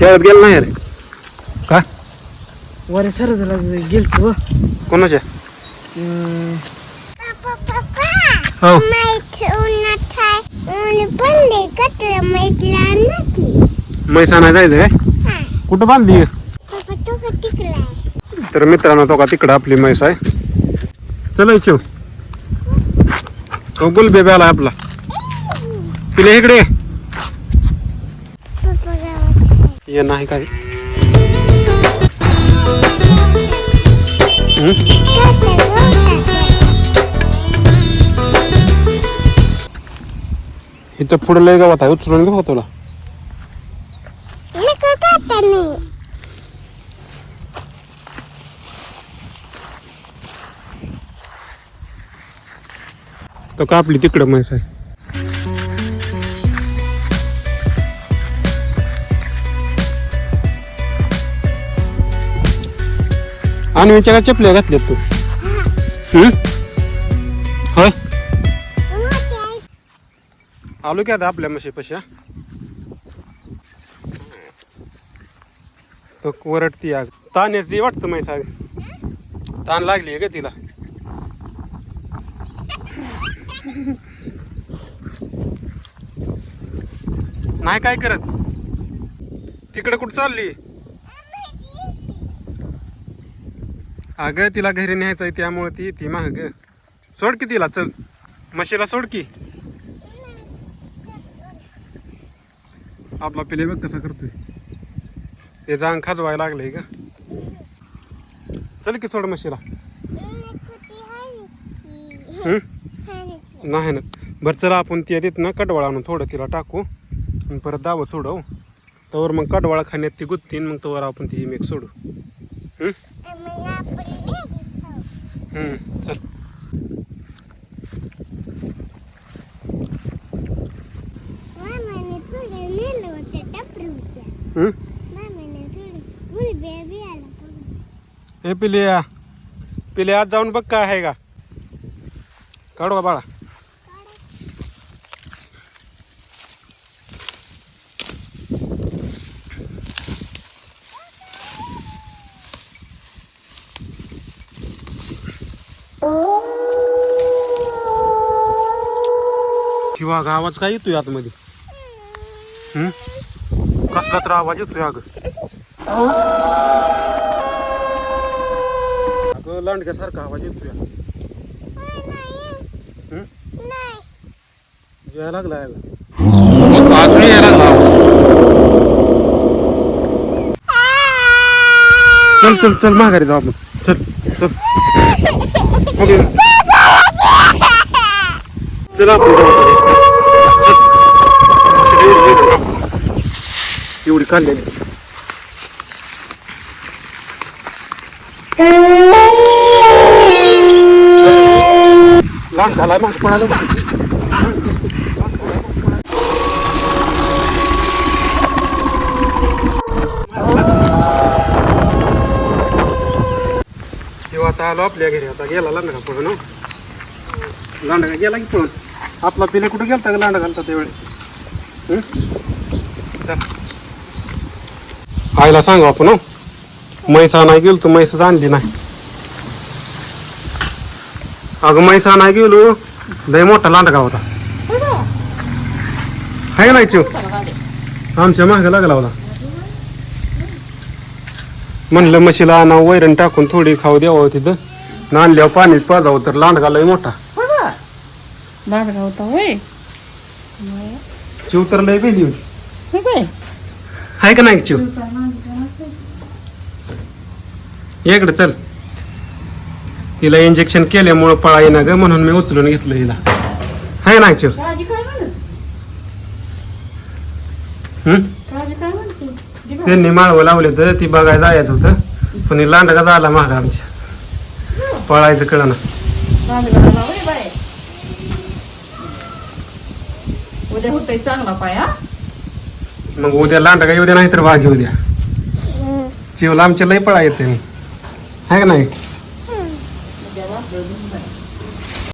शाळेत गेला नाही रे. का? वरे सर झाला गेलतो. कोणाच्या? हो. म्हैस आणायला जायचं काय? कुठं बांधली? तर मित्रांनो तो का तिकडं आपली म्हैस आहे? चला इच्छू हो गुल बेबी आला आपला तिला इकडे ये. नाही काय हं? इथं पुढे लय गावात आहे उचलून घेऊ का तुला तो का आपली तिकडं म्हैस आहे आणवीच्या का चपल्या घातल्यात तू. हं? होय? आलो की आता आपल्या म्हशीपाशी हा? तो वरटती आग. ताण येते वाटतं माहिती साग ताण लागली का तिला. नाही काय करत? तिकडे कुठं चालली? अगं तिला घरी न्यायचं आहे त्यामुळे ती ती माग. सोड की तिला चल. म्हशीला सोड की. आपला पिले बघ कसा करतोय. ते जांग खाजवायला लागलंय का चल की सोड म्हशीला. नाही ना. बरं चला आपण ती देत ना कडवाळा आणून थोडं तिला टाकू. आणि परत दावं सोडव. तवर मग कडवाळा खाण्यात ती गुत्तीन मग तवर आपण ती मेक सोडू. चल. हं? पिलिया. पिले आज जाऊन बघ काय आहे का. काढू का बाळा? शिवा आवाज काय येतोय आतमध्ये? कसला तर आवाज येतोय अगं. अगं लांडग्यासारखा आवाज येतोय? यायला लागलाय अगं अजून यायला लागला. चल चल चल माघारी जाऊ आपण. चल चल. चल आपण जाऊ घरी. चल. सगळे गेले आपण. एवढी खाल्लेली लहान झालाय माग पळालं शिव आता आलो आपल्या घरी आता गेला लांडगा पळून हो. लांडगा गेला की पळून आपला पिले कुठे गेलता का लांडा घालता त्यावेळी? आईला सांगू आपण हो? म्हैसा नाही गेलो तू म्हैसच आणली नाही. अगं म्हैसा नाही गेलो लय मोठा लांडगा होता. आहे का नाही चिव आमच्या मागे लागला होता. म्हणलं म्हशीला आणा वैरण टाकून थोडी खाऊ द्यावं तिथं. आणल्यावर पाणीत पाजावं तर लांडगा लय मोठा. लाडका होता होय. चिव तर लय भेली होती. होय बाय आहे का नाही चिव? इकडे चल. तिला इंजेक्शन केल्यामुळं पळा येणार ग म्हणून मी उचलून घेतलं हिला. आहे ना चिव? काळजी काय म्हणत? हं? काळजी काय म्हणते त्यांनी माळवं लावले तर ती बघायला जायचं होतं. पण ही लांडगा झाला माग आमच्या पळायचं कळना. होय बाय उद्या होतोय चांगला पाय. हा मग उद्या लांडगा येऊ द्या नाही तर वाघ येऊ द्या चिवला आमच्या लय पळा येते. आहे का नाही?